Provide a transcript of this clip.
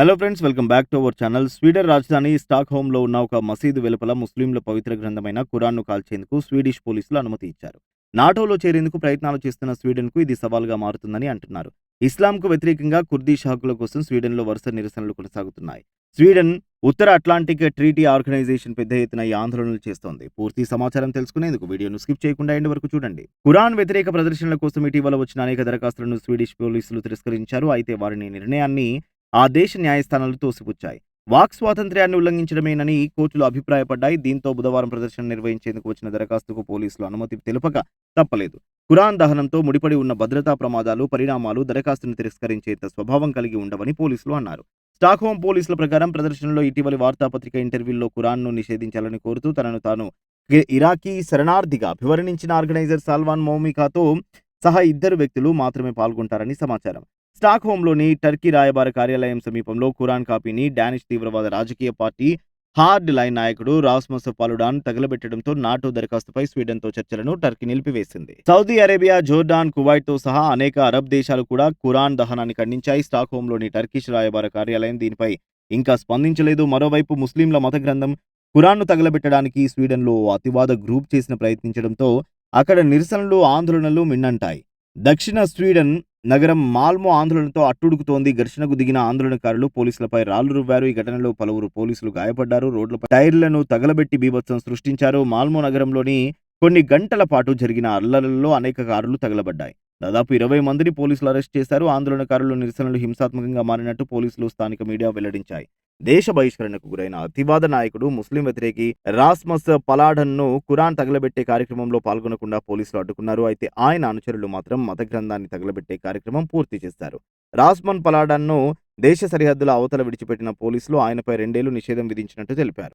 Hello friends welcome back to our channel Sweden రాజధాని స్టాక్ హోమ్లో ఉన్న ఒక మసీదు వెలుపల ముస్లింల పవిత్ర గ్రంథమైన కురాన్ను కాల్చేందుకు స్వీడిష్ పోలీసులు అనుమతి ఇచ్చారు. నాటోలో చేరేందుకు ప్రయత్నాలు చేస్తున్న స్వీడన్కు ఇది సవాల్గా మారుతుందని అంటున్నారు. ఇస్లాంకు వ్యతిరేకంగా కుర్దీష్ హక్కుల కోసం స్వీడన్లో వరుస నిరసనలు కొనసాగుతున్నాయి. స్వీడన్ ఉత్తర అట్లాంటిక్ ట్రీటీ ఆర్గనైజేషన్ పెద్ద ఎత్తున ఈ ఆందోళనలు చేస్తోంది. పూర్తి సమాచారం తెలుసుకునేందుకు వీడియోను స్కిప్ చేయకుండా ఎండ్ వరకు చూడండి. కురాన్ వ్యతిరేక ప్రదర్శనల కోసం ఇటీవల వచ్చిన అనేక దరఖాస్తులను స్వీడిష్ పోలీసులు తిరస్కరించారు. అయితే వారిని నిర్ణయాన్ని ఆ దేశ న్యాయస్థానాలు తోసిపుచ్చాయి. వాక్ స్వాతంత్ర్యాన్ని ఉల్లంఘించడమేనని కోర్టులు అభిప్రాయపడ్డాయి. దీంతో బుధవారం ప్రదర్శన నిర్వహించేందుకు వచ్చిన దరఖాస్తుకు పోలీసులు అనుమతి తెలుపక తప్పలేదు. ఖురాన్ దహనంతో ముడిపడి ఉన్న భద్రతా ప్రమాదాలు పరిణామాలు దరఖాస్తును తిరస్కరించేంత స్వభావం కలిగి ఉండవని పోలీసులు అన్నారు. స్టాక్హోమ్ పోలీసుల ప్రకారం ప్రదర్శనలో ఇటీవలి వార్తాపత్రిక ఇంటర్వ్యూల్లో ఖురాన్ను నిషేధించాలని కోరుతూ తనను తాను ఇరాకీ శరణార్థిగా అభివర్ణించిన ఆర్గనైజర్ సాల్వాన్ మౌమికాతో సహా ఇద్దరు వ్యక్తులు మాత్రమే పాల్గొంటారని సమాచారం. స్టాక్ హోమ్లోని టర్కీ రాయబార కార్యాలయం సమీపంలో ఖురాన్ కాపీని డానిష్ తీవ్రవాద రాజకీయ పార్టీ హార్డ్ లైన్ నాయకుడు రాస్మస్ పాలుడాన్ తగలబెట్టడంతో నాటో దరఖాస్తుపై స్వీడన్తో చర్చలను టర్కీ నిలిపివేసింది. సౌదీ అరేబియా జోర్డాన్ కువైట్తో సహా అనేక అరబ్ దేశాలు కూడా ఖురాన్ దహనాన్ని ఖండించాయి. స్టాక్ హోమ్లోని టర్కిష్ రాయబార కార్యాలయం దీనిపై ఇంకా స్పందించలేదు. మరోవైపు ముస్లింల మత గ్రంథం ఖురాన్ను తగలబెట్టడానికి స్వీడన్లో ఓ అతివాద గ్రూప్ చేసిన ప్రయత్నించడంతో అక్కడ నిరసనలు ఆందోళనలు మిన్నంటాయి. దక్షిణ స్వీడన్ నగరం మాల్మో ఆందోళనతో అట్టుడుకుతోంది. ఘర్షణకు దిగిన ఆందోళనకారులు పోలీసులపై రాళ్ళు రువ్వారు. ఈ ఘటనలో పలువురు పోలీసులు గాయపడ్డారు. రోడ్లపై టైర్లను తగలబెట్టి బీభత్సం సృష్టించారు. మాల్మో నగరంలోని కొన్ని గంటల పాటు జరిగిన అల్లర్లలో అనేక కారులు తగలబడ్డాయి. దాదాపు ఇరవై మందిని పోలీసులు అరెస్ట్ చేశారు. ఆందోళనకారులు నిరసనలు హింసాత్మకంగా మారినట్టు పోలీసులు స్థానిక మీడియా వెల్లడించాయి. దేశ బహిష్కరణకు గురైన అతివాద నాయకుడు ముస్లిం వ్యతిరేకి రాస్మస్ పలాడన్ను ఖురాన్ తగలబెట్టే కార్యక్రమంలో పాల్గొనకుండా పోలీసులు అడ్డుకున్నారు. అయితే ఆయన అనుచరులు మాత్రం మత గ్రంథాన్ని తగలబెట్టే కార్యక్రమం పూర్తి చేశారు రాస్మన్ పలాడన్ను దేశ సరిహద్దుల అవతల విడిచిపెట్టిన పోలీసులు ఆయనపై రెండేళ్ళు నిషేధం విధించినట్టు తెలిపారు.